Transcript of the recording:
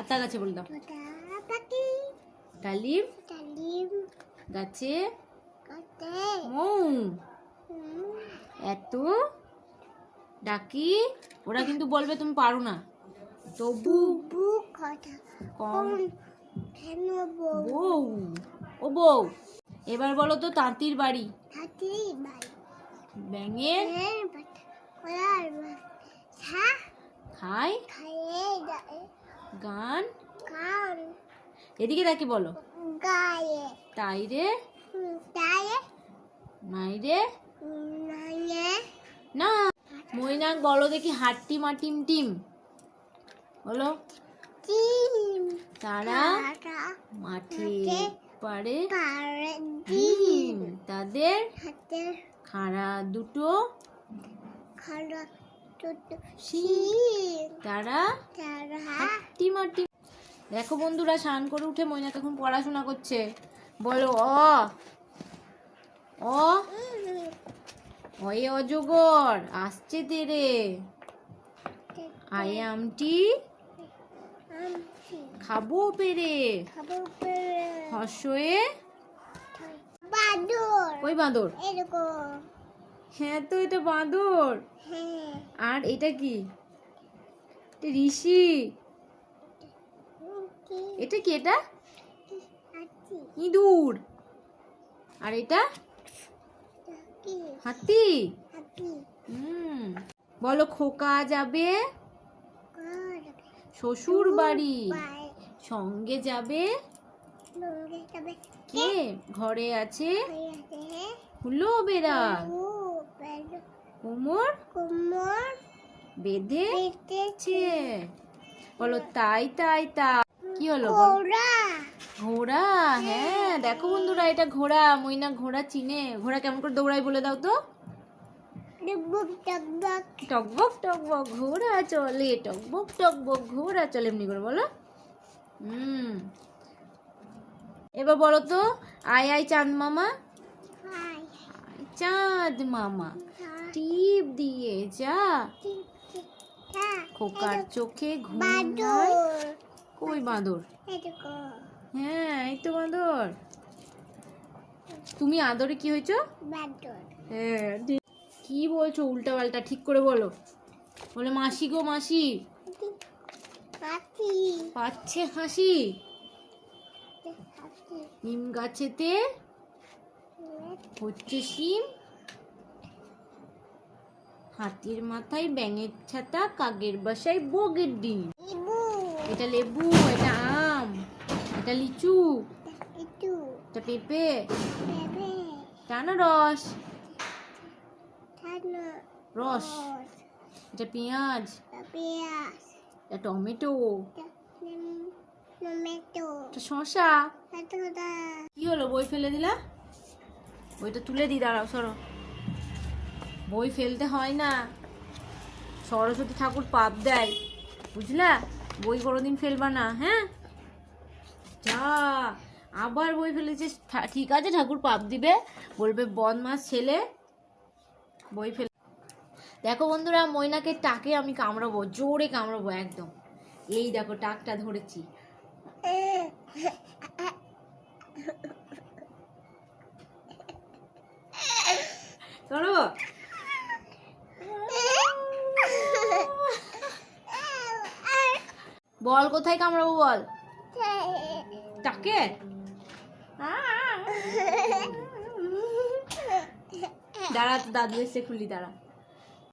আতা গাছে বলে দাও। ডালিম গাছে মৌ এত ডাকি ওরা কিন্তু বলবে তুমি পারো না। তবু বউ। ও বউ এবার বলো তো তাঁতির বাড়ি। ব্যাঙের কলার সা খায়? খায়ে যায় গান। এদিকে তাকে বলো। গায়ে। তাই রে? তায়ে নাই রে? না। মৈনাক বলো দেখি হাট্টি মাটিম টিম। বলো। তিন তারা মাঠে পারে তাদের হাতে খাড়া দুটো খাড়া। তারা? দেখো বন্ধুরা স্নান করে উঠে মৈনাক এখন পড়াশোনা করছে। বলো অ? অ? অয়ে অজগর আসছে তেরে। আয়ে আমটি। খাব পেরে। হর্ষয়ে? বাদর ওই বাঁদর। এরকম। হ্যাঁ তো এটা বাঁদর। হ্যাঁ। আর এটা কি? এটা ঋষি। এটা কি এটা? ইঁদুর। আর এটা? হাতি। হুম। বলো খোকা যাবে? শ্বশুর বাড়ি। সঙ্গে যাবে? কে? ঘরে আছে? হুলো বেড়াল ও বেল কোমর কোমর বেঁধে পেটেছে বলো তাই তাই তা কি হলো? ওরা ঘোড়া। হ্যাঁ দেখো বন্ধুরা এটা ঘোড়া মইনা ঘোড়া চিনে। ঘোড়া কেমন করে দৌড়াই বলে দাও তো। টকবক টকবক ঘোড়া চলে টকবক টকবক ঘোড়া চলে এমনি করে বলো। হুম। এবার বলো তো আয় আয় চাঁদ মামা চাঁদ মামা। টিপ দিয়ে যা। খোকার চোখে ঘুম নাই। কই বাঁদর? হ্যাঁ এই তো বাঁদর। তুমি আদরে কি হয়েছো? হ্যাঁ কি বলছো উল্টা পাল্টা ঠিক করে বলো। বলে মাসি গো মাসি। পাচ্ছে হাসি। নিম গাছেতে হচ্ছে শিম হাতির মাথায় ব্যাঙের ছাতা কাকের বাসায় বগের ডিম। এটা লেবু এটা আম এটা লিচু এটা পেঁপে। আনারস। থানা রস। এটা পেঁয়াজ। পেঁয়াজ। এটা টমেটো। টমেটো। এটা শসা। কি হলো? বই ফেলে দিলা? বইটা তুলে দি দাঁড়াও, সরো। বই ফেলতে হয় না। সরস্বতী ঠাকুর পাপ দেয়, বুঝলা? বই কোনোদিন ফেলবা না হ্যাঁ? যা, আবার বই ফেলেছে ঠিক আছে, ঠাকুর পাপ দিবে। বলবে, বদমাস ছেলে, বই ফেলে। দেখো বন্ধুরা ময়নাকে টাকে আমি কামড়াবো, জোরে কামড়াবো, একদম। এই দেখো, টাকটা ধরেছি। বল কোথায় কামড়াবো বল? তাকে দাঁড়া তো দাদু এসে খুলি দাঁড়া।